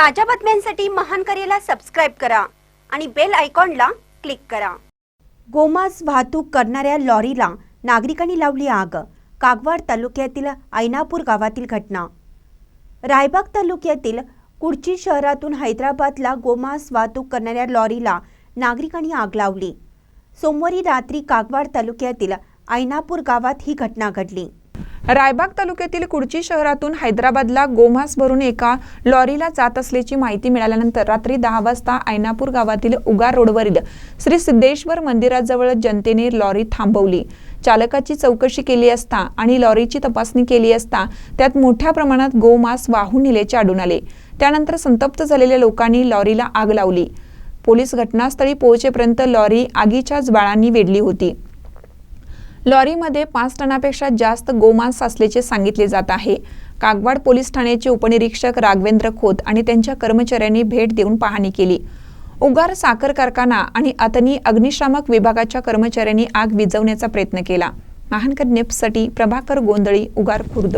ताज्या बातम्यांसाठी महान करेला सबस्क्राईब करा आणि बेल आयकॉनला क्लिक करा. गोमांस वाहतूक करणाऱ्या लॉरीला नागरिकांनी लावली आग कागवाड तालुक्यातील ऐनापूर गावातील घटना. रायबाग तालुक्यातील कुडची शहरातून हैदराबादला गोमांस वाहतूक करणाऱ्या लॉरीला नागरिकांनी आग लावली. सोमवारी रात्री कागवाड तालुक्यातील ऐनापूर गावात ही घटना घडली. रायबाग तालुक्यातील कुडची शहरातून हैदराबादला गोमास भरून एका लॉरीला जात असल्याची माहिती मिळाल्यानंतर रात्री दहा वाजता ऐनापूर गावातील उगार रोडवरील श्री सिद्धेश्वर मंदिराजवळ जनतेने लॉरी थांबवली. चालकाची चौकशी केली असता आणि लॉरीची तपासणी केली असता त्यात मोठ्या प्रमाणात गोमास वाहून नेल्याचे आढळून आले. त्यानंतर संतप्त झालेल्या लोकांनी लॉरीला आग लावली. पोलीस घटनास्थळी पोहोचेपर्यंत लॉरी आगीच्या ज्वाळांनी वेढली होती. लॉरीमध्ये पाच टनापेक्षा जास्त गोमांस असल्याचे सांगितले जात आहे. कागवाड पोलीस ठाण्याचे उपनिरीक्षक राघवेंद्र खोत आणि त्यांच्या कर्मचाऱ्यांनी भेट देऊन पाहणी केली. उगार साखर कारखाना आणि अतनी अग्निशामक विभागाच्या कर्मचाऱ्यांनी आग विझवण्याचा प्रयत्न केला. महानकर नेपसाठी प्रभाकर गोंधळी उगार खुर्द